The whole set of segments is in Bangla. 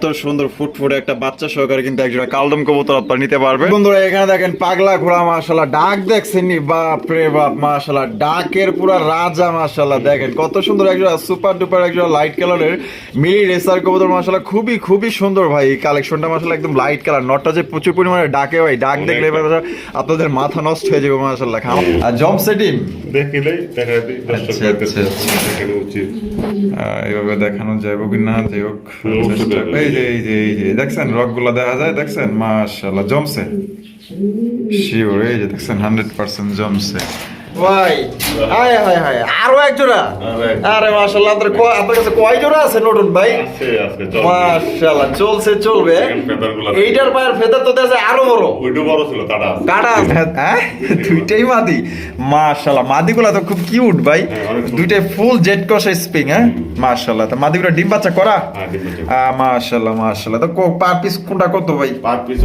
কত সুন্দর ফুটফুটে একটা বাচ্চা সহকারে কিন্তু একজোড়া কালদম কবুতর আপনারা নিতে পারবেন। বন্ধুরা এখানে দেখেন পাগলা ঘোড়া মাশাল্লাহ ডাক দেখছেন নি? বাপ রে বাপ মাশাল্লাহ ডাকের পুরা রাজা মাশাল্লাহ দেখেন কত সুন্দর একজোড়া সুপার ডুপার একজোড়া লাইট কালারের মিলি রেসার কবুতর মাশাল্লাহ খুবই খুবই সুন্দর ভাই। এই কালেকশনটা মাশাল্লাহ একদম লাইট কালার নটটা যে প্রচুর পরিমাণে ডাকে ভাই। ডাক দেখলে আপনাদের মাথা নষ্ট হয়ে যাবে মাশাল্লাহ আর জম সেটিং দেখিলেই দর্শক আচ্ছা, আচ্ছা। দেখানো এইভাবে যাবে কি না যাই হোক দেখানো এই যে এই যে এই যে, দেখছেন রকগুলা দেখা যায়? দেখছেন? মাশাল্লাহ জমছে। শিওর এই যে, দেখছেন হান্ড্রেড পার্সেন্ট জমছে। ভাই হায় হায় হায় আরও এক জোড়া? আরে মাশাল্লাহ আপনার আপনার কাছে কয় জোড়া আছে নতুন ভাই? চল চলছে চলবে। এইটার পায়ের ফেদার তো দেখা আরও বড়। ওইটু বড় ছিল। কাটা হ্যাঁ দুইটাই মাদি। মাদিগুলা তো খুব কিউট ভাই। হ্যাঁ। দুইটাই ফুল জেট কষা স্প্রিং হ্যাঁ? মাশাল্লাহ তো মাদিগুলা ডিম বাচ্চা করা হ্যাঁ, মাশাল্লাহ মাশাল্লাহ তো পার পিস কোনটা কত ভাই? পার পিস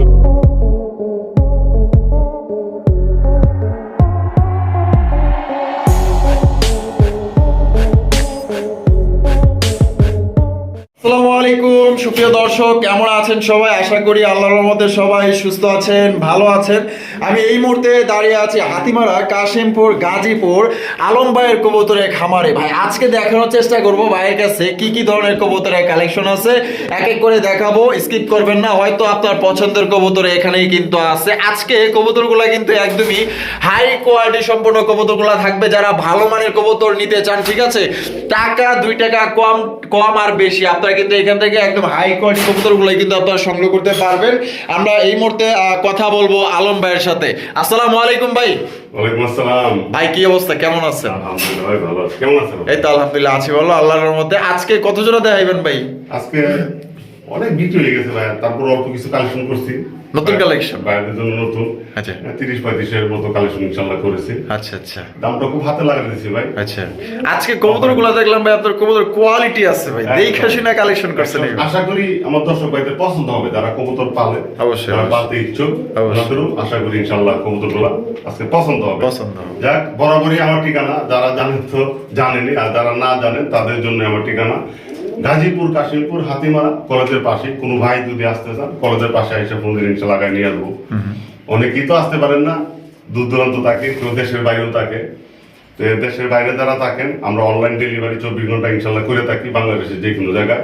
আলাইকুম, সুপ্রিয় দর্শক, কেমন আছেন সবাই? আশা করি আল্লাহর রহমতে সবাই সুস্থ আছেন, ভালো আছেন। আমি এই মুহূর্তে দাঁড়িয়ে আছি হাতিমারা, কাশিমপুর, গাজীপুর আলম ভাইয়ের কবুতরের খামারে। ভাই, আজকে দেখানোর চেষ্টা করব ভাইয়ের কাছে কি কি ধরনের কবুতরের কালেকশন আছে। এক এক করে দেখাবো স্কিপ করবেন না, হয়তো আপনার পছন্দের কবুতর এখানেই কিন্তু আছে। আজকে কবুতরগুলো কিন্তু একদমই হাই কোয়ালিটি সম্পন্ন কবুতরগুলো থাকবে। যারা ভালো মানের কবুতর নিতে চান, ঠিক আছে? টাকা, দুই টাকা কম কম আর বেশি। আপনারা কিন্তু এখান থেকে একদম হাই কোয়ালিটি কবুতরগুলো কিন্তু আপনারা সংগ্রহ করতে পারবেন। আমরা এই মুহূর্তে কথা বলব আলম ভাইয়ের সাথে। আসসালামু আলাইকুম ভাই। ভাই কি অবস্থা? কেমন আছেন? ভাই কেমন আছেন? এই তো আলহামদুলিল্লাহ আছি বলো আল্লাহর মধ্যে আজকে কত জোড়া দেখাইবেন ভাই? আজকে অনেক বিক্রি হয়ে গেছে ভাই তারপর অল্প কিছু কালেকশন করছি। নতুন? বাইরের জন্য নতুন। আচ্ছা। তিরিশ পঁয়ত্রিশের মতো কালেকশন ইনশাল্লাহ করেছি। আচ্ছা আচ্ছা। দামটা খুব হাতে লাগা দিয়েছি ভাই। আচ্ছা। আজকে কবুতরগুলো দেখলাম ভাই আপনার কবুতর কোয়ালিটি আছে ভাই। দেখে শুনে কালেকশন করছেন আশা করি আমার দর্শক ভাইদের পছন্দ হবে যারা কবুতর পালে অবশ্যই, যারা। পালতে ইচ্ছুক অবশ্যই। আশা করি ইনশাল্লাহ কবুতরগুলা আজকে পছন্দ হবে। পছন্দ হবে। যাক বরাবরই আমার ঠিকানা যারা জানেন তো জানেনি আর যারা না জানেন তাদের জন্য আমার ঠিকানা। গাজীপুর কাশিমপুর হাতিমারা কলেজের পাশে। কোনো ভাই যদি আসতে চান কলেজের পাশে এসে ফোন দিন লাগাই নিয়ে আসব। অনেকেই তো আসতে পারেন না দূর দূরান্ত থাকে কেউ দেশের বাইরেও থাকে। তো দেশের বাইরে যারা থাকেন আমরা অনলাইন ডেলিভারি চব্বিশ ঘণ্টা ইনশাল্লাহ করে থাকি বাংলাদেশের যে কোনো জায়গায়।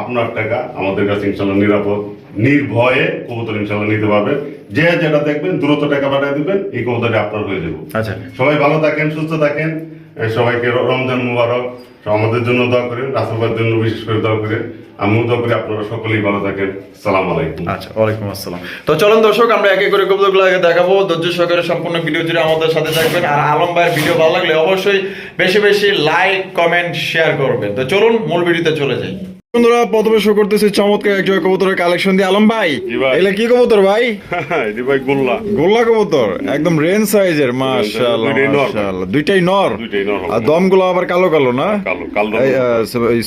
আপনার টাকা আমাদের কাছে ইনশাল্লাহ নিরাপদ নির্ভয়ে কবুতর ইনশাল্লাহ নিতে পারবেন। যে যেটা দেখবেন দ্রুত টাকা পাঠিয়ে দিবেন এই কবুতরটি আপনার হয়ে যাব। আচ্ছা। সবাই ভালো থাকেন সুস্থ থাকেন। সবাইকে রমজান মুবারক। আমাদের জন্য দোয়া করেন রাসুলবার জন্য বিশেষ করে দোয়া করেন। আমিও দোয়া করি, আপনারা সকলেই ভালো থাকেন। সালাম আলাইকুম। আচ্ছা ওয়ালাইকুম আসসালাম। তো চলুন দর্শক, আমরা একে করে কবুতরগুলো আগে দেখাবো। ধৈর্য সহকারে সম্পূর্ণ ভিডিও জুড়ে আমাদের সাথে থাকবেন। আর আলম ভাইয়ের ভিডিও ভালো লাগলে অবশ্যই বেশি বেশি লাইক, কমেন্ট, শেয়ার করবেন। তো চলুন, মূল ভিডিওতে চলে যাই। বন্ধুরা প্রথমে শো করতেছি চমৎকার একজন কবুতরের কালেকশন দিয়ে। আলম ভাই এগুলা কি কবুতর ভাই? এটি ভাই গোল্লা। গোল্লা কবুতর একদম রেন সাইজের মাশাআল্লাহ দুইটাই মাশাআল্লাহ। দুইটাই নর। আর দমগুলো আবার কালো কালো না? কালো কালো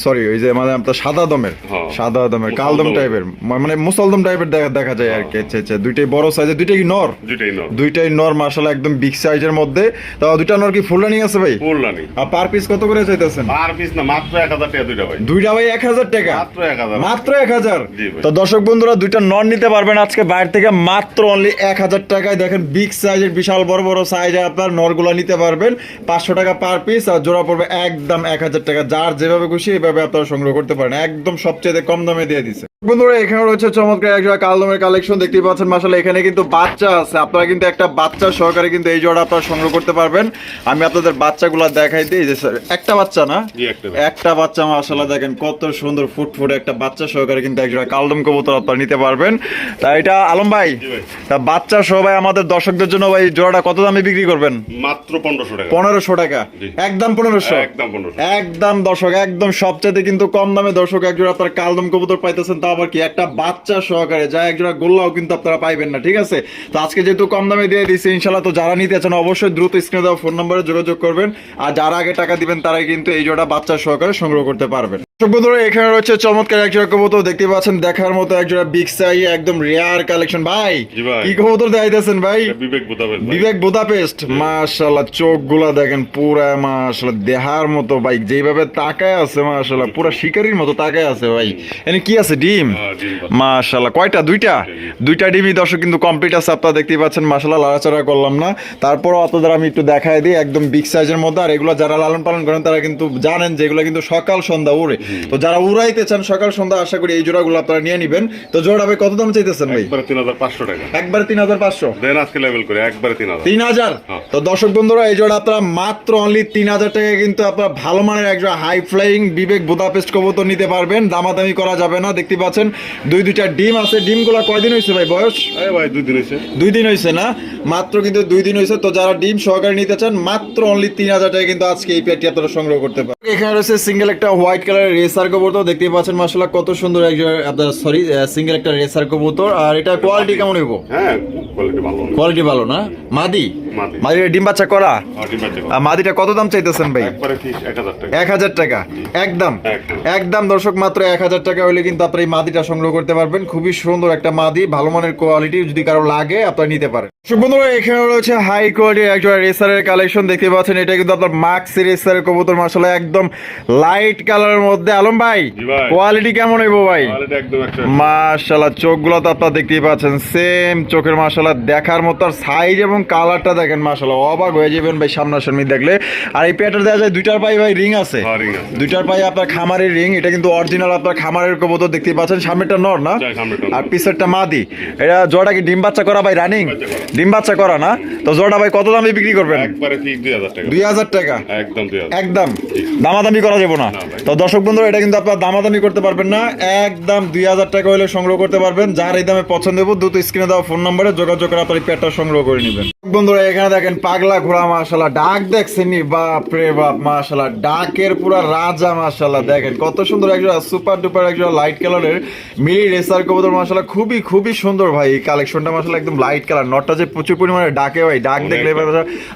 সরি ওই যে মানে আপনার সাদা দমের। সাদা দমের। কালদম টাইপের মানে মুসলদম টাইপের দেখা দেখা যায় আর কি। আচ্ছা আচ্ছা দুইটাই বড় সাইজের দুইটাই নর? দুইটাই নর। দুইটাই নর মার্শাল একদম বিগ সাইজের মধ্যে। তো দুইটা নর কি ফুল রানিং আছে ভাই? গোল্লানি আর পার পিস কত করে চাইতেছেন? আর পিস না মাত্র এক হাজার টাকা দুইটা ভাই। দুইটা ভাই এক হাজার টাকা? মাত্র এক হাজার। মাত্র এক হাজার? জি ভাই। তো দর্শক বন্ধুরা দুইটা নন নিতে পারবেন আজকে বাইরে থেকে মাত্র অনলি এক হাজার টাকায়। দেখেন বিগ সাইজের বিশাল বড় বড় সাইজে আপনার নরগুলা নিতে পারবেন। পাঁচশো টাকা পার পিস আর জোড়া পড়বে একদম এক হাজার টাকা। যার যেভাবে খুশি এভাবে আপনারা সংগ্রহ করতে পারেন। একদম সবচেয়ে কম দামে দিয়ে দিছে। বন্ধুরা এখানে রয়েছে চমৎকার এক জোড়া কালদমের কালেকশন দেখতেই পাচ্ছেন। মাসালে এখানে কিন্তু বাচ্চা আছে। আপনারা কিন্তু একটা বাচ্চা সহকারে কিন্তু এই জোড়া আপনারা সংগ্রহ করতে পারবেন। আমি আপনাদের বাচ্চাগুলা দেখাই দিই। যে স্যার একটা বাচ্চা না? একটা বাচ্চা। মাশাআল্লাহ দেখেন কত সুন্দর ফুটফুটে একটা বাচ্চা সহকারে কিন্তু একজোড়া কালদম কবুতর আপনারা নিতে পারবেন। তা এটা আলম ভাই তা বাচ্চা সবাই আমাদের দর্শকদের জন্য ভাই জোড়াটা কত দামে বিক্রি করবেন? মাত্র পনেরোশো টাকা। পনেরোশো টাকা? একদম পনেরোশো? একদম পনেরোশো। একদম দর্শক একদম সবচেয়ে কিন্তু কম দামে দর্শক একজোড়া আপনার কালদম কবুতর পাইতেছেন। তা আবার কি? একটা বাচ্চা সহকারে, যা একজোড়া গোল্লাও কিন্তু আপনারা পাইবেন না, ঠিক আছে? তো আজকে যেহেতু কম দামে দিয়ে দিচ্ছি ইনশাল্লাহ তো যারা নিতে চান অবশ্যই দ্রুত স্ক্রিনে দেওয়া ফোন নম্বরে যোগাযোগ করবেন। আর যারা আগে টাকা দিবেন, তারাই কিন্তু এই জোড়া বাচ্চা সহকারে সংগ্রহ করতে পারবেন। বন্ধুরা এখানে রয়েছে চমৎকার একজোড়া কবুতর দেখতে পাচ্ছেন দেখার মতো একজোড়া বিগ সাই একদম রেয়ার কালেকশন ভাই। কি কবুতর দেখাইতেছেন ভাই? বিবেক ভাই। বিবেক বুদাপেস্ট মাশাআল্লাহ চোখগুলা দেখেন পুরা মাশাআল্লাহ দেহার মতো ভাই যেভাবে তাকায় আছে মাশাআল্লাহ পুরা শিকারির মতো তাকায় আছে ভাই। এনে কি আছে ডিম? মাশাআল্লাহ কয়টা? দুইটা? দুইটা ডিমই দর্শক কিন্তু কমপ্লিট আছে আপনারা দেখতেই পাচ্ছেন মাশাআল্লাহ লড়াচড়া করলাম না। তারপরও আপনাদের আমি একটু দেখাই দিই একদম বিগ সাইজের মধ্যে আর এগুলো যারা লালন পালন করেন তারা কিন্তু জানেন যে এগুলো কিন্তু সকাল সন্ধ্যা উড়ে। তো যারা উড়াইতে চান সকাল সন্ধ্যা আশা করি এই জোড়াগুলো আপনারা নিয়ে নেবেন। তো জোড়া ভাই কত দাম চাইতেছেন ভাই? একবারে তিন হাজার পাঁচশো টাকা। একবারে তিন হাজার পাঁচশো? দেন আজকে লেভেল করে একবারে তিন হাজার। তিন হাজার? হ্যাঁ। তো দর্শক বন্ধুরা এই জোড়া আপনারা মাত্র অনলি তিন হাজার টাকা কিন্তু আপনারা ভালো মানের একজন হাই ফ্লাইং বিবেক বুদাপেস্ট কবুতর নিতে পারবেন। দামাদামি করা যাবে না দেখতে পাচ্ছেন দুই দুইটা ডিম আছে। ডিমগুলো কয়দিন হয়েছে ভাই বয়স? ভাই দুই দিন হয়েছে দুই দিন হয়েছে না? মাত্র কিন্তু দুই দিন হয়েছে তো যারা ডিম সহকারে নিতে চান মাত্র অনলি তিন হাজার টাকা কিন্তু আজকে এই পেয়ারটি আপনারা সংগ্রহ করতে পারেন এখানে রয়েছে সিঙ্গেল একটা হোয়াইট কালারের রেসার কবুতর দেখতে পাচ্ছেন মাসাল্লাহ কত সুন্দর একজন আপনার সরি সিঙ্গেল একটা রেসার কবুতর। আর এটা কোয়ালিটি কেমন হইব? হ্যাঁ কোয়ালিটি ভালো কোয়ালিটি ভালো না? মাদি? মাদি। ডিম বাচ্চা করা? আর মাদিটা কত দাম চাইতেছেন ভাই? এক হাজার টাকা। একদম। একদম। দর্শক মাত্র এক হাজার টাকা হলে কিন্তু আপনার এই মাদিটা সংগ্রহ করতে পারবেন। খুবই সুন্দর একটা মাদি ভালো মানের কোয়ালিটি যদি কারও লাগে আপনারা নিতে পারেন। বন্ধুরা এখানে রয়েছে হাই কোয়ালিটির একজন রেসারের কালেকশন দেখতে পাচ্ছেন এটা কিন্তু আপনার মাক্স রেসারের কবুতর মাসালা একদম লাইট কালারের মধ্যে আলম ভাই কোয়ালিটি কেমন হইব ভাই? মাশাল্লাহ চোখগুলো তো আপনারা দেখতেই পাচ্ছেন সেম চোখের মাশাল্লাহ দেখার মতো আর সাইজ এবং কালারটা দেখেন মাশাল্লাহ অবাক হয়ে যাবেন ভাই সামনাসামনি দেখলে। আর এই পেয়ারটা দেওয়া যায় দুইটার পায়ে ভাই রিং আছে। হ্যাঁ, দুইটার পায়ে আপনার খামারের রিং এটা কিন্তু অরিজিনাল আপনার খামারের কবুতর দেখতেই পাচ্ছেন সামনেটা নর না। আর পিছেরটা মাদি। এটা জোড়া কি ডিম বাচ্চা করা ভাই রানিং ডিম বাচ্চা করা না? তো জোড়া ভাই কত দামে বিক্রি করবেন? একবারে টাকা। টাকা? একদম দামাদামি করা যাবে না। তো দর্শক বন্ধুরা এটা কিন্তু আপনার দামাদামি করতে পারবেন না। একদম দুই হাজার টাকা হলে সংগ্রহ করতে পারবেন। যার এই দামে পছন্দ হবে দ্রুত স্ক্রিনে দেওয়া ফোন নম্বরে যোগাযোগ করে আপনার পেটটা সংগ্রহ করে নেবেন। বন্ধুরা এখানে দেখেন পাগলা ঘোড়া মাশাল্লাহ ডাক দেখছেন বাপ রে বাপ মাশাল্লাহ ডাকের পুরা রাজা মাশাল্লাহ দেখেন কত সুন্দর একজন সুপার ডুপার একজন লাইট কালারের মিলি রেসার কবুতর মাশাল্লাহ খুবই খুবই সুন্দর ভাই। এই কালেকশনটা মাশাল্লাহ একদম লাইট কালার নটটা যে প্রচুর পরিমাণে ডাকে ভাই। ডাক দেখলে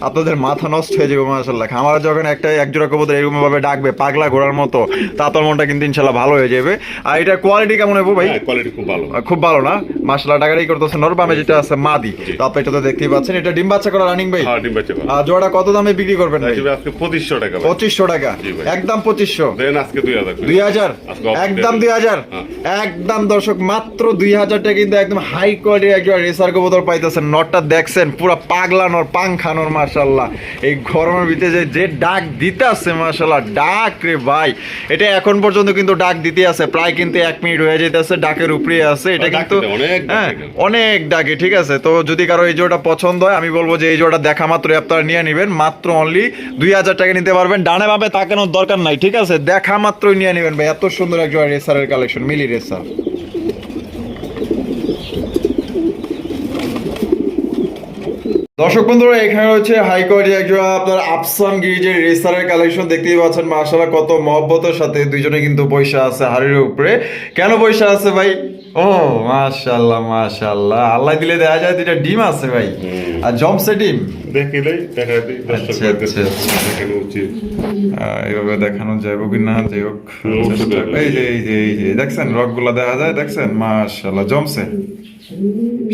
আপনাদের মাথা নষ্ট হয়ে যাবে মাশাল্লাহ আমার যখন একটা একজোড়া কবুতর এরকম ভাবে ডাকবে পাগলা ঘোড়ার মতো তা আপনার মনটা কিন্তু ইনশাল্লাহ ভালো হয়ে যাবে। আর এটা কোয়ালিটি কেমন হবে ভাই? হ্যাঁ কোয়ালিটি খুব ভালো। খুব ভালো না? মাসলা টাকারই করতেছে নরবামে যেটা আছে মাদি। তো আপনি এটা তো দেখতেই পাচ্ছেন এটা ডিম বাচ্চা করা রানিং ভাই। হ্যাঁ ডিম বাচ্চা আর জোড়া কত দামে বিক্রি করবেন ভাই? আজকে পঁচিশশো টাকা ভাই। পঁচিশশো টাকা। একদম পঁচিশশো। দেন আজকে দুই হাজার দুই হাজার? আজকে off একদম day। দুই হাজার? হ্যাঁ। একদম দর্শক মাত্র দুই হাজার টাকা কিন্তু একদম হাই কোয়ালিটির একজন রেসার কবুতর পাইতেছেন। নটটা দেখছেন পুরো পাগলা নর পাংখানোর মাশাল্লাহ এই গরমের ভিতরে যে ডাক দিতে আছে মাশাল্লাহ ডাক রে ভাই। এটা এখন পর্যন্ত কিন্তু ডাক দিতে আছে। প্রায় কিন্তু এক মিনিট হয়ে যেতেছে ডাকের উপরে আছে। এটা কিন্তু অনেক হ্যাঁ অনেক ডাকে ঠিক আছে? তো যদি কারও এই জোড়াটা পছন্দ হয় আমি বলব যে এই জোড়াটা দেখা মাত্র আপনারা নিয়ে নেবেন। মাত্র অনলি দুই হাজার টাকা নিতে পারবেন। ডানে ভাবে তাকানোর দরকার নাই ঠিক আছে? দেখা মাত্রই নিয়ে নেবেন ভাই। এত সুন্দর এক জোড়া রেসারের কালেকশন মিলি রেসার দর্শক বন্ধুরা এখানে হচ্ছে হাই কোয়ালিটি একজন আপনার আফসান গিরিজের রেসারের কালেকশন দেখতেই পাচ্ছেন। মার্শাল্লাহ কত মহব্বতের সাথে দুইজনে কিন্তু পয়সা আছে হাড়ির উপরে। কেন পয়সা আছে ভাই? ও মাশাল্লাহ মাশাল্লাহ আল্লাহ দিলে দেখা যায় দুইটা ডিম আছে ভাই। আর জমসে ডিম? দেখিলেই দেখা দিই দর্শক ভাইদের। দেখানো উচিত। এইভাবে দেখানো যাইব কি না যাই হোক। অবশ্যই চেষ্টা- দেখা এই যে এই যে এই যে দেখছেন রকগুলা দেখা যায় দেখছেন? মাশাল্লাহ জমছে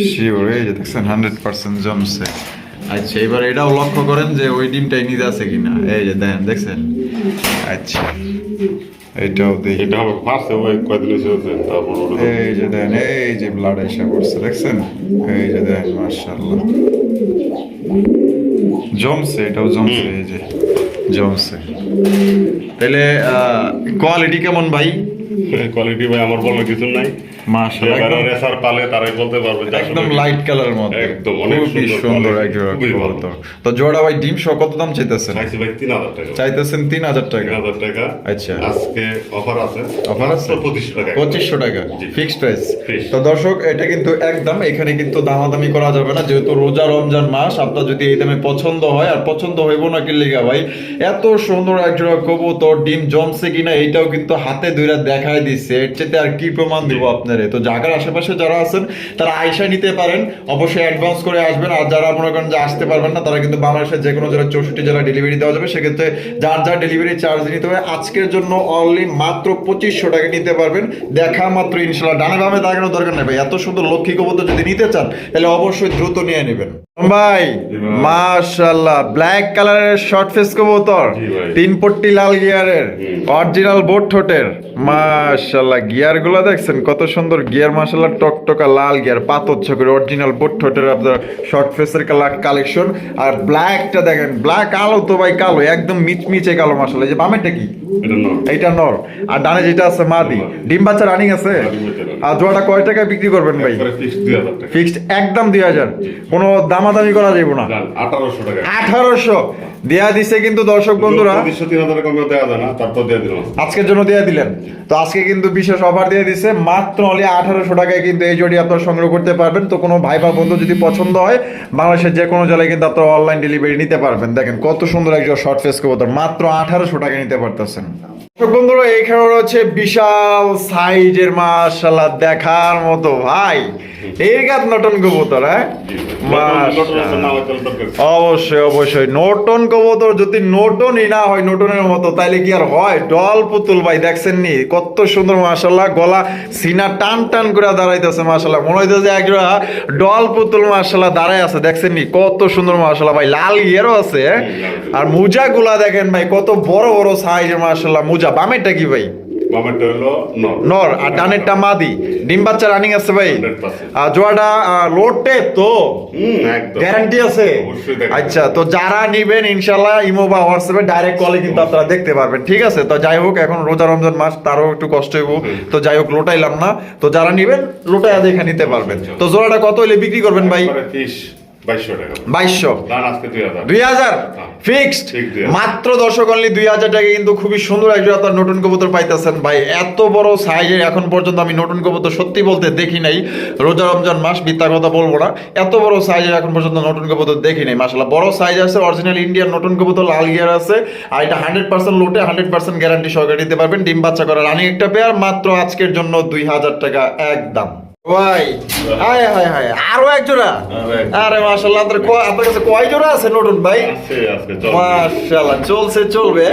শিওর এই যে দেখছেন হান্ড্রেড পার্সেন্ট জমছে। আচ্ছা এবার এটাও লক্ষ্য করেন যে ওই ডিমটাই নিতে আছে কিনা। এই যে দেখেন দেখছেন? আচ্ছা। এইটাও দেখি। এটা ফার্স্ট ওই কয়দিন হয়েছে তারপর এই যে দেন এই যে ব্লাড এসে পড়ছে দেখছেন? এই যে দেখেন মাশাল্লাহ জমছে এটাও জমছে এই যে জমছে। তাহলে কোয়ালিটি কেমন ভাই? কোয়ালিটি ভাই আমার বলার কিছু নাই। মাশাআল্লাহ। যারা রেসার পালে তারাই বলতে পারবে একদম লাইট কালারের মধ্যে। একদম, অনেক সুন্দর সুন্দর quality, একজোড়া খুবই ভালো। কবুতর। তো জোড়া ভাই ডিম সহ কত দাম চাইতেছেন? চাইছি ভাই তিন হাজার টাকা। চাইতেছেন তিন হাজার তিন টাকা হাজার টাকা। আচ্ছা। আজকে অফার আছে। অফার আছে? পঁচিশশো টাকা। পঁচিশশো টাকা। ফিক্সড প্রাইস তো দর্শক এটা কিন্তু একদম এখানে কিন্তু দামাদামি করা যাবে না। যেহেতু রোজা রমজান মাস আপনার যদি এই দামে পছন্দ হয় আর পছন্দ হইব না কি লেগা ভাই? এত সুন্দর একজোড়া কবুতর ডিম জমছে কিনা এইটাও কিন্তু হাতে দুইরা দেখায় দিচ্ছে এর চেয়ে আর কি প্রমাণ দিব আপনার বাজারে তো জাগার আশেপাশে যারা আছেন, তারা আয়সা নিতে পারেন। অবশ্যই অ্যাডভান্স করে আসবেন। আর যারা মনে করেন যে আসতে পারবেন না, তারা কিন্তু বাংলাদেশের যে কোনো জেলায় চৌষট্টি জেলা ডেলিভারি দেওয়া যাবে। সেক্ষেত্রে যার যার ডেলিভারি চার্জ নিতে হবে, আজকের জন্য অনলি মাত্র পঁচিশশো টাকা নিতে পারবেন। দেখা মাত্র ইনশাল্লাহ ডানে বামে দাঁড়ানোর দরকার নেই এত সুন্দর লক্ষ্মী কবুতর যদি নিতে চান, তাহলে অবশ্যই দ্রুত নিয়ে নেবেন। ভাই মাশাল্লাহ ব্ল্যাক কালারের শর্ট ফেস কবুতর। তিন পট্টি লাল গিয়ারের অরিজিনাল বোট ঠোঁটের। মাশাল্লাহ গিয়ারগুলো দেখছেন কত সুন্দর গিয়ার মাশাল্লাহ টকটকা লাল গিয়ার পাতর ছকের অরিজিনাল বোট ঠোঁটের আপনার শর্ট ফেসের কালেকশন আর ব্ল্যাকটা দেখেন ব্ল্যাক কালো তো ভাই কালো একদম মিচমিচে কালো মাশাল্লাহ এই যে বামেরটা কি? এটা এইটা নর। আর ডানে যেটা আছে মাদি। ডিম বাচ্চা রানিং আছে? running। আর জোড়াটা কয় টাকায় বিক্রি করবেন ভাই? একবারে fixed 2000 টাকা। ফিক্সড একদম দুই হাজার। কোনো দামাদামি করা যাবে না। 1800 টাকা। আঠারোশো। দেয়া দিছে কিন্তু দর্শক বন্ধুরা। আজকের জন্য দিয়ে দিলেন। তো আজকে কিন্তু বিশেষ অফার দিয়ে দিছে। মাত্র অলি আঠারোশো টাকায় কিন্তু এই জড়ি আপনারা সংগ্রহ করতে পারবেন। তো কোনো ভাই বা বন্ধু যদি পছন্দ হয় বাংলাদেশের যে কোনো জেলায় কিন্তু আপনারা অনলাইন ডেলিভারি নিতে পারবেন। দেখেন কত সুন্দর একজন শর্ট ফেস কবুতর। মাত্র আঠারোশো টাকা নিতে পারতেছেন। দর্শক বন্ধুরা এইখানে রয়েছে বিশাল সাইজের মাশাল্লাহ দেখার মতো। ভাই এই গাছ নটন কবুতর হ্যাঁ। অবশ্যই অবশ্যই। নোটন কবুতর যদি নোটনই না হয় নোটনের মতো তাইলে কি আর হয়? ডল পুতুল ভাই দেখছেন নি কত সুন্দর মাশাল্লাহ গলা সিনা টান টান করে দাঁড়াইতেছে মাশাল্লাহ মনে হইতেছে একজোড়া ডল পুতুল মাশাল্লাহ দাঁড়াই আছে দেখছেন নি কত সুন্দর মাশাল্লাহ ভাই লাল ইয়েরও আছে হ্যাঁ? আর মুজা গুলা দেখেন ভাই কত বড় বড় সাইজের মাশাল্লাহ মুজা বামেরটা কি ভাই? বামেরটা হলো নর। আর ডানেরটা মাদি। ডিম বাচ্চা রানিং আছে ভাই। আর জোয়াটা লোডে তো। গ্যারান্টি আছে। আচ্ছা তো যারা নিবেন ইনশাল্লাহ ইমো বা হোয়াটসঅ্যাপে ডাইরেক্ট কলে কিন্তু আপনারা দেখতে পারবেন। ঠিক আছে তো যাই হোক এখন রোজা রমজান মাস তারও একটু কষ্ট হইব। তো যাই হোক লোটাইলাম না। তো যারা নিবেন লোটাইয়া দেখে নিতে পারবেন। তো জোড়াটা কত হলে বিক্রি করবেন ভাই? একবারে 30 2200 টাকা। বাইশশো। দান আজকে 2000 দুই হাজার? হ্যাঁ। ফিক্সড? ঠিক দুই হাজার। মাত্র দর্শক অনলি দুই হাজার টাকা কিন্তু খুবই সুন্দর একজন আপনার নতুন কবুতর পাইতেছেন। ভাই এত বড় সাইজের এখন পর্যন্ত আমি নতুন কবুতর সত্যি বলতে দেখি নাই। রোজা রমজান মাস মিথ্যা কথা বলব না। এত বড় সাইজের এখন পর্যন্ত নতুন কবুতর দেখি নাই মাসাল্লাহ বড় সাইজ আছে অরিজিনাল ইন্ডিয়ান নতুন কবুতর লাল গিয়ার আছে। আর এটা হান্ড্রেড পার্সেন্ট লোটে হান্ড্রেড পার্সেন্ট গ্যারান্টি সহকারে দিতে পারবেন। ডিম বাচ্চা করা রানিং একটা পেয়ার মাত্র আজকের জন্য দুই হাজার টাকা একদম। ভাই হায় হায় হায়। আরও এক জোড়া আরও আপনার কাছে কয় জোড়া আছে নতুন ভাই? মাশাআল্লাহ চলছে চলবে।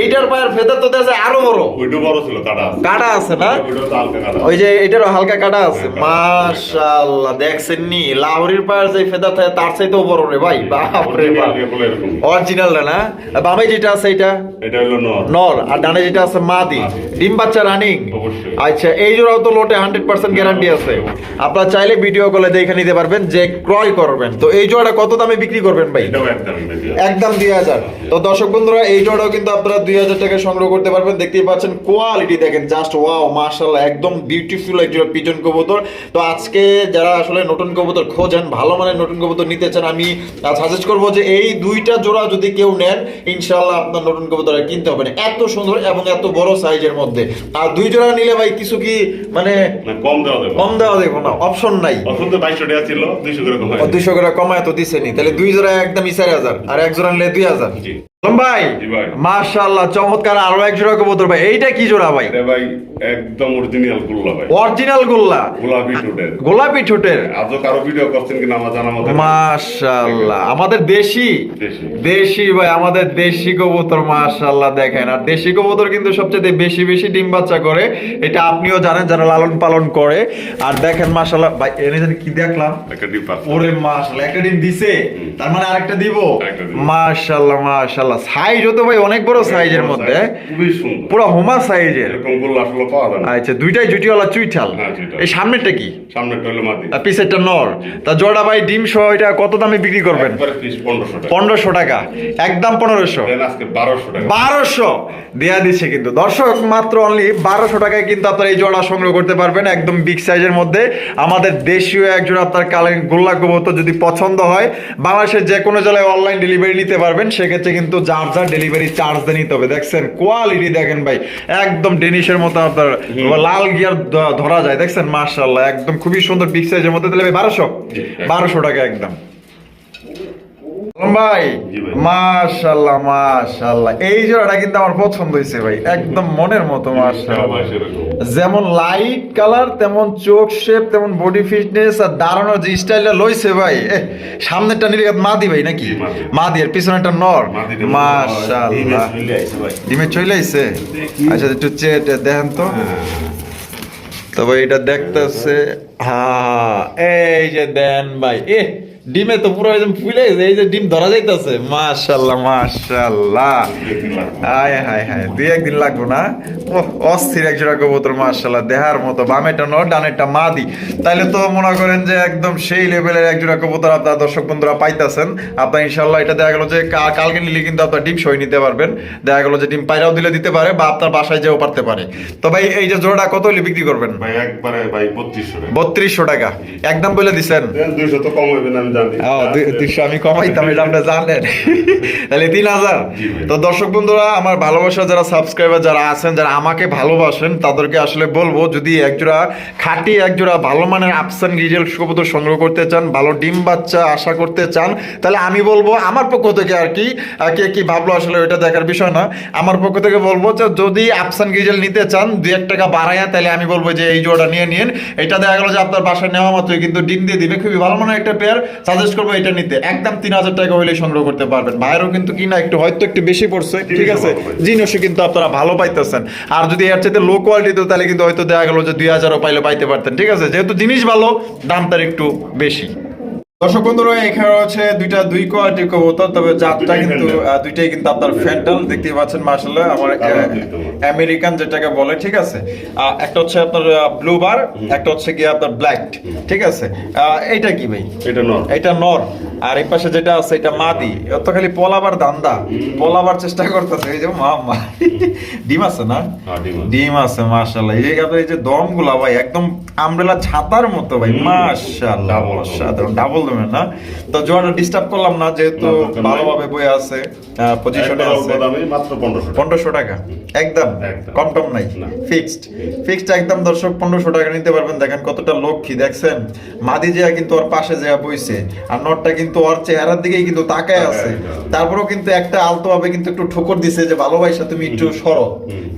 এইটার পায়ের ফেদার তো দেশে আরও বড়। ওইটা বড় ছিল কাটা আছে। কাটা আছে না? হালকা কাটা ওই যে এটারও হালকা কাটা আছে। মাশাআল্লাহ দেখছেন নি লাহোরির পায়ের যে ফেদার থাকে তার চাইতেও বড় রে ভাই। বাপ রে বাপ। Original অরিজিনাল না বামে যেটা আছে এটা এটা হলো নর। নর। আর ডানে যেটা আছে মাদি। ডিম বাচ্চা রানিং আচ্ছা এই জোড়াও তো লোটে হান্ড্রেড পার্সেন্ট গ্যারান্টি আছে। আপনারা চাইলে ভিডিও কলে দেখে নিতে পারবেন যে ক্রয় করবেন। তো এই জোড়াটা কত দামে বিক্রি করবেন ভাই? একদম দুই হাজার। তো দর্শক বন্ধুরা এই জোড়াও কিন্তু আপনারা দুই হাজার টাকা সংগ্রহ করতে পারবেন। দেখতেই পাচ্ছেন কোয়ালিটি দেখেন জাস্ট ওয়াও মার্শাল্লাহ একদম বিউটিফুল একজন পিজন কবুতর। তো আজকে যারা আসলে নতুন কবুতর খোঁজেন ভালো মানের নতুন কবুতর নিতে চান আমি সাজেস্ট করব যে এই দুইটা জোড়া যদি কেউ নেন ইনশাল্লাহ আপনার নতুন কবুতর কিনতে হবে না। এত সুন্দর এবং এত বড় সাইজের মধ্যে। আর দুই জোড়া নিলে ভাই কিছু কি মানে কম দেওয়া কম দেওয়া যাবে না অপশন নাই। অসন্ত বাইশশো টাকা ছিল দুইশো করে কমাই দুইশো করে কমায় তো দিছে নি তাহলে দুই জোড়া একদমই চার হাজার আর এক জোড়া নিলে দুই হাজার। ভাই। মাশাআল্লাহ চমৎকার আরও এক জোড়া কবুতর ভাই। এইটা কি জোড়া ভাই? ভাই একদম অরিজিনাল গুল্লা ভাই। অরিজিনাল গোল্লা? গোলাপি ঠোঁটের। গোলাপি ঠোঁটের? আজও কারও ভিডিও করছেন কিনা আমার জানা মতো মাশাআল্লাহ। আমাদের দেশি? দেশি। ভাই আমাদের দেশি কবুতর মাশাআল্লাহ দেখেন। আর দেশি কবুতর কিন্তু সবচেয়ে বেশি বেশি ডিম বাচ্চা করে। এটা আপনিও জানেন যারা লালন পালন করে। আর দেখেন মাশাআল্লাহ ভাই এনে জানি কি দেখলাম? একটা আছে ওরে মাশাআল্লাহ একটা ডিম দিছে। তার মানে আরেকটা দিব? দিব। মাশাআল্লাহ। মাশাআল্লাহ সাইজ তো ভাই অনেক বড় সাইজের মধ্যে। খুবই সুন্দর। পুরো হোমা সাইজের এরকম গুল্লা আসলে পাওয়া যায় আচ্ছা দুইটাই জুটিওয়ালা চুইঠাল। হ্যাঁ। এই সামনেরটা কি? মাদি। আর পিছেরটা নর। তা জোড়া ভাই ডিম সহ এটা কত দামে বিক্রি করবেন? পনেরোশো টাকা। একদম পনেরোশো। আজকে বারোশো টাকা। বারোশো। দেয়া দিচ্ছে কিন্তু। দর্শক মাত্র অনলি বারোশো টাকায় কিন্তু আপনার এই জোড়া সংগ্রহ করতে পারবেন একদম বিগ সাইজের মধ্যে। আমাদের দেশীয় এক জোড়া আপনার কালেন গোল্লা কবুতর যদি পছন্দ হয় বাংলাদেশের যে কোনো জেলায় অনলাইন ডেলিভারি নিতে পারবেন সেক্ষেত্রে কিন্তু যার যার ডেলিভারি চার্জ দেন নিতে হবে। দেখছেন কোয়ালিটি দেখেন ভাই একদম ডেনিশের মতো আপনার লাল গিয়ার ধরা যায়। দেখছেন মার্শাল্লাহ একদম খুবই সুন্দর সাইজের মধ্যে তাহলে ভাই বারোশো। বারোশো টাকা একদম। ভাই মাশাল্লাহ মাশাল্লাহ। এই জোড়াটা কিন্তু আমার পছন্দ হয়েছে ভাই একদম মনের মতো মাশাল্লাহ। যেমন লাইট কালার তেমন চোখ শেপ তেমন বডি ফিটনেস আর দাঁড়ানোর যে স্টাইলটা লইছে ভাই সামনেরটা নির্গাত মাদি ভাই নাকি? মাদি। আর পিছনেরটা নর। মাশাল্লাহ। ডিমে চলে আইছে আচ্ছা একটু চেট দেখেন তো। তবে এটা দেখতেছে হ্যাঁ এই যে দেন ভাই এ ডিমে তো পুরো একদম ফুলে গেছে এই যে ডিম ধরা যাইতাছে। মাশাল্লাহ মাশাল্লাহ। হায় হায় হায় দুই একদিন লাগবো না? ও অস্থির এক জোড়া কবুতর মাশাল্লাহ দেহার মতো। বামেটা নর ডানেরটা মাদি। তাইলে তো মনে করেন যে একদম সেই লেভেলের এক জোড়া কবুতর আপনার দর্শক বন্ধুরা পাইতাছেন। আপনার ইনশাল্লাহ এটা দেখা গেল যে কালকে নিলে কিন্তু আপনার ডিম সই নিতে পারবেন। দেখা গেল যে ডিম পায়রাও দিলে দিতে পারে বা আপনার বাসায় যেও পারতে পারে। তো ভাই এই যে জোড়াটা কত হলে বিক্রি করবেন? ভাই একবারে ভাই বত্রিশশো টাকা। বত্রিশশো টাকা। একদম বলে দিচ্ছেন দুইশো তো কম হইবে না আমি কমাইতাম এটা জানেন। তাহলে তিন হাজার। তো দর্শক বন্ধুরা আমার ভালোবাসা যারা সাবস্ক্রাইবার যারা আছেন যারা আমাকে ভালোবাসেন তাদেরকে আসলে বলব যদি একজোড়া খাঁটি একজোড়া ভালো মানের আফসান গিজেল কবুতর সংগ্রহ করতে চান ভালো ডিম বাচ্চা আশা করতে চান তাহলে আমি বলব আমার পক্ষ থেকে আর কি কে কি ভাবলো আসলে ওইটা দেখার বিষয় না আমার পক্ষ থেকে বলব যে যদি আফসান গিজেল নিতে চান দু এক টাকা বাড়াইয়া তাহলে আমি বলব যে এই জোড়া নিয়ে নিন। এটা দেখা গেলো যে আপনার বাসায় নেওয়া মাত্রই কিন্তু ডিম দিয়ে দিবে। খুবই ভালো মানের একটা পেয়ার সাজেস্ট করব এটা নিতে। একদম তিন হাজার টাকা হলে সংগ্রহ করতে পারবেন। ভাইয়েরও কিন্তু কিনা একটু হয়তো একটু বেশি পড়ছে ঠিক আছে? জিনিসও কিন্তু আপনারা ভালো পাইতেছেন। আর যদি এর চাইতে লো কোয়ালিটি তো তাহলে কিন্তু হয়তো দেখা গেলো যে দুই হাজারও পাইলে পাইতে পারতেন ঠিক আছে? যেহেতু জিনিস ভালো দাম তার একটু বেশি। দর্শক বন্ধুরা এখানে রয়েছে দুইটা দুই কোয়ালিটির কবুতর তবে জাতটা কিন্তু দুইটাই কিন্তু আপনার ফ্যান্টাল দেখতেই পাচ্ছেন মার্শাল্লাহ আমার আমেরিকান যেটাকে বলে ঠিক আছে? একটা হচ্ছে আপনার ব্লু বার একটা হচ্ছে গিয়ে আপনার ব্ল্যাক ঠিক আছে? এইটা কি ভাই? এটা নর। এটা নর। আর এই পাশে যেটা আছে এটা মাদি। অত খালি পলাবার দান্দা। পলাবার চেষ্টা করতেছে এই যে মা মা ডিম আছে না? হ্যাঁ, ডিম আছে। আছে এই যে আপনার এই যে দমগুলা ভাই একদম আমব্রেলা ছাতার মতো ভাই অসাধারণ। ডাবল দমের না। তো জোয়ারটা ডিস্টার্ব করলাম না যেহেতু। ভালোভাবে বয়ে আছে পজিশনে আছে। মাত্র পনেরোশো টাকা। একদম। কম টম নাই? ফিক্সড ফিক্সড একদম দর্শক পনেরোশো টাকা নিতে পারবেন। দেখেন কতটা লক্ষ্মী দেখছেন? মাদি যেয়া কিন্তু ওর পাশে যেয়া বইছে। আর নটটা কিন্তু ওর চেহারার দিকেই কিন্তু তাকায় আছে। তারপরেও কিন্তু একটা আলতো ভাবে কিন্তু একটু ঠোকর দিছে যে ভালোবাসা তুমি একটু সরো।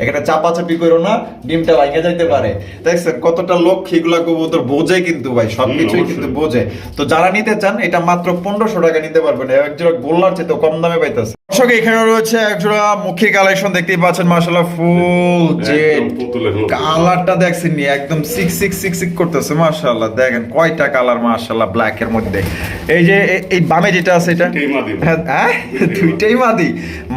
এখানে চাপাচাপি করো না ডিমটা লাগিয়ে যাইতে পারে। দেখছেন কতটা লক্ষ্মী এগুলা কবুতর বোঝে কিন্তু ভাই সবকিছুই কিন্তু বোঝে। তো যারা নিতে চান এটা মাত্র পনেরোশো টাকা নিতে পারবেন। একজোড়া গোল্লার চেয়ে কম দামে পাইতেছে। দর্শক এখানে রয়েছে একজোড়া মুখী কালেকশন দেখতেই পাচ্ছেন মার্শাল্লাহ ফুল মতো। কালারটা দেখছেন নি একদম সিক্স সিক্স সিক্স সিক্স করতেছে মার্শাল্লাহ দেখেন কয়টা কালার মার্শাল্লাহ ব্ল্যাক এর মধ্যে। এই যে এই বামে যেটা আছে এটা? দুইটাই মাদি। হ্যাঁ হ্যাঁ? দুইটাই মাদি।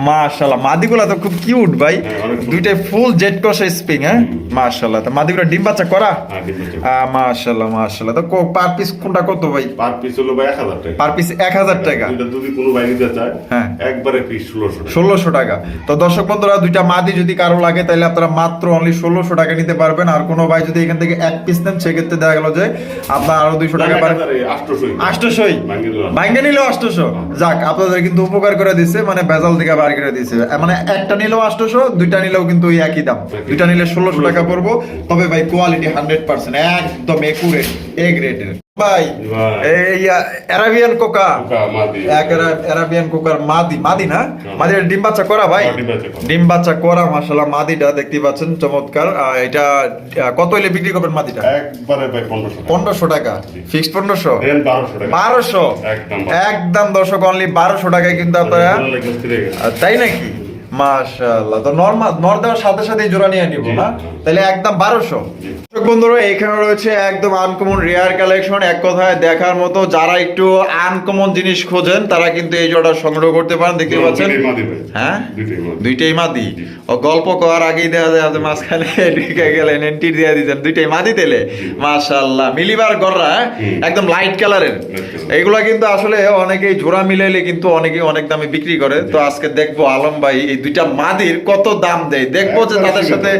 মার্শাল্লাহ মাদিগুলা তো খুব কিউট ভাই। হ্যাঁ। দুইটাই ফুল জেড কষা স্প্রিং হ্যাঁ? মার্শাল্লাহ তো মাদিগুলা ডিম বাচ্চা করা? ডিম মার্শাল্লাহ মার্শাল্লাহ তো পার পিস কোনটা কত ভাই? পার পিস হলো ভাই এক হাজার টাকা। পার পিস এক হাজার টাকা। দুইটা যদি কোনো ভাই নিতে চায় হ্যাঁ। একবারে পিস ষোলোশো টাকা। ষোলোশো টাকা। তো দর্শক বন্ধুরা দুইটা মাদি যদি কারও লাগে তাহলে আপনারা মাত্র অনলি ষোলোশো টাকা নিতে পারবেন। আর কোনো ভাই যদি এখান থেকে এক পিস নেন সেক্ষেত্রে দেখা গেল যে আপনার আরও দুইশো টাকা আষ্টশোই। ভাঙ্গি নিলেও আষ্টশো? যাক আপনাদের কিন্তু উপকার করে দিচ্ছে মানে ভেজাল থেকে বার করে দিচ্ছে মানে একটা নিলেও আষ্টশো দুইটা নিলেও কিন্তু ওই একই দাম। দুইটা নিলে ষোলোশো টাকা পড়ব। তবে ভাই কোয়ালিটি হান্ড্রেড পার্সেন্ট একদম একুরেট এ গ্রেডের ভাই ভাই। এই অ্যারাবিয়ান কোকা মাদি। অ্যারাবিয়ান কোকার মাদি মাদি না? মাদি ডিম বাচ্চা করা ভাই? হ্যাঁ, ডিম বাচ্চা করা। ডিম বাচ্চা মাশাআল্লাহ মাদিটা দেখতে পাচ্ছেন চমৎকার। এটা কত বিক্রি করবেন মাদিটা? একবারে ভাই পনেরোশো টাকা। ফিক্সড দেন টাকা। একদম। দর্শক অনলি বারোশো টাকায় কিন্তু আপনারা তাই নাকি? মাশাআল্লাহ তো নর্মাল নর দেওয়ার সাথে সাথে জোড়া নিয়ে নিব না? তাহলে একদম বারোশো। বন্ধুরা এখানে রয়েছে একদম আনকমন রেয়ার কালেকশন এক কথায় দেখার মতো যারা একটু আনকমন জিনিস খোঁজেন তারা কিন্তু এই জোড়া সংগ্রহ করতে পারেন। দেখতে পাচ্ছেন। হ্যাঁ? দুইটাই মাদি। ও গল্প করার আগেই দেখা যায় যে মাঝখানে ঢুকে গেলেন এন্ট্রি দিয়ে দিতেন দুইটাই মাদি তেলে। মাশাআল্লাহ। মিলিবার গররা হ্যাঁ? একদম লাইট কালারের। এইগুলা কিন্তু আসলে অনেকেই জোড়া মিলাইলে কিন্তু অনেকেই অনেক দামে বিক্রি করে। তো আজকে দেখব আলম ভাই এই দুইটা মাদির কত দাম দেয়। দেখব যে তাদের সাথে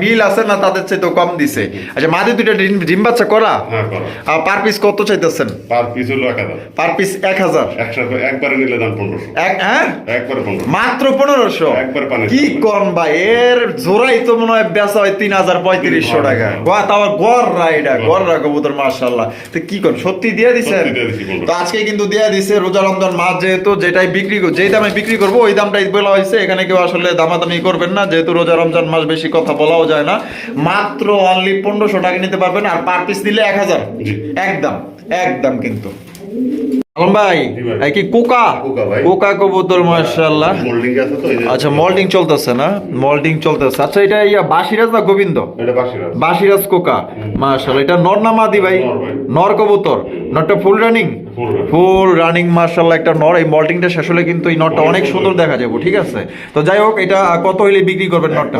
মিল আছে না তাদের চেয়ে তো কম দিছে। আচ্ছা মাদি দুইটা ডিম ডিম বাচ্চা করা? হ্যাঁ আর পার পিস কত চাইতেছেন? পার পিস হলো এক হাজার। পার পিস এক হাজার? একশো একবারে নিলে দাম পনেরোশো। এক হ্যাঁ? একবারে পনেরোশো। মাত্র পনেরোশো? একবার পানির কি। কম ভাই এর জোড়াই তো মনে হয় বেচা হয় তিন হাজার পঁয়ত্রিশশো টাকা। গোয়া তাও গররা এটা গররা। গররা কবুতর মার্শাল্লাহ তো কি করেন সত্যি দিয়ে দিছেন। তো আজকে কিন্তু দিয়ে দিছে রোজা রমজান মাছ যেহেতু যেটাই বিক্রি কর- যেই দামে বিক্রি করব ওই দামটাই বলা হয়েছে। এখানে কেউ আসলে দামাদামি করবেন না যেহেতু রোজা রমজান মাস বেশি কথা বলাও যায় না। মাত্র অনলি পনেরোশো টাকা নিতে পারবেন আর পার পিস দিলে এক হাজার। একদম একদম কিন্তু। ভাই এই কি কোকা? কোকা কবুতর মার্শাল্লাহ আচ্ছা মল্টিং চলতেছে না? মল্টিং চলতেছে। আচ্ছা এটা ইয়া বাসিরাজ না গোবিন্দ? বাসিরাজ। কোকা। মার্শাল্লাহ এটা নর না মাদি ভাই? নর ভাই। নর কবুতর। নরটা ফুল রানিং ফুল রানিং। মার্শাল্লাহ একটা নর। এই মল্টিংটা শেষ হলে কিন্তু এই নরটা অনেক সুন্দর দেখা যাবে ঠিক আছে? তো যাই হোক এটা কত হইলে বিক্রি করবেন মাত্র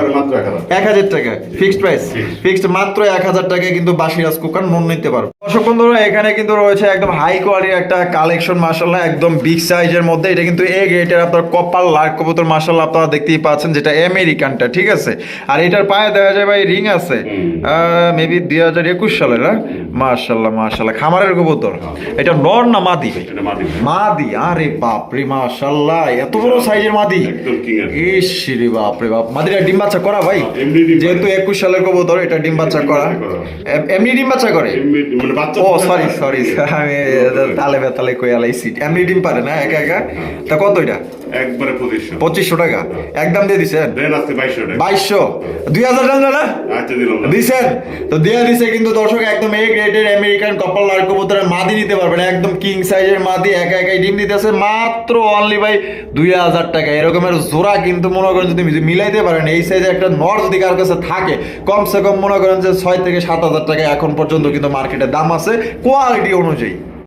এক হাজার। টাকা ফিক্সড প্রাইস. ফিক্সড মাত্র এক হাজার টাকায় কিন্তু বাসিরাজ কুকার মন নিতে পারবে। দর্শক বন্ধুরা এখানে কিন্তু রয়েছে একদম হাই কোয়ালিটির একটা কালেকশন মার্শাল্লাহ একদম বিগ সাইজের মধ্যে। এটা কিন্তু এ গেটের আপনার কপাল লার্ক কবুতর মার্শাল্লাহ আপনারা দেখতেই পাচ্ছেন যেটা আমেরিকানটা ঠিক আছে? আর এটার পায়ে দেখা যায় ভাই রিং আছে। মেবি দুই হাজার একুশ সালের হ্যাঁ? মার্শাল্লাহ মার্শাল্লাহ খামারের কবুতর। এটা নর না মাদি মাদি আরে বাপ রে মাশাল্লাহ এত বড় সাইজের মাদি। ইস রে বাপ রে বাপ। মাদিরা ডিম বাচ্চা করা ভাই? যেহেতু একুশ সালের কবুতর এটা ডিম বাচ্চা করা। এমনি ডিম বাচ্চা করে? মানে ও সরি সরি আমি তালে বেতালে কই আলাইছি এমনি ডিম পারে না একা একা? তা কত এটা? একবারে পঁচিশশো পঁচিশশো টাকা। একদম দিয়ে দিছেন? দেন আজকে বাইশশো টাকা। বাইশশো। দুই হাজার টাকা না? আচ্ছা দিলাম দিছেন? তো দিয়ে দিছে কিন্তু দর্শক একদম এ গ্রেডের আমেরিকান কপাল লাল কবুতরের মাদি নিতে পারবেন একদম কিং সাইজের মাদি একা একাই ডিম দিতেছে মাত্র অনলি ভাই দুই হাজার টাকা। এরকমের জোড়া কিন্তু মনে করেন যদি মিলাইতে পারেন এই সাইজে একটা নর যদি কারোর কাছে থাকে কমসে কম মনে করেন যে ছয় থেকে সাত হাজার টাকা এখন পর্যন্ত কিন্তু মার্কেটে দাম আছে। কোয়ালিটি অনুযায়ী।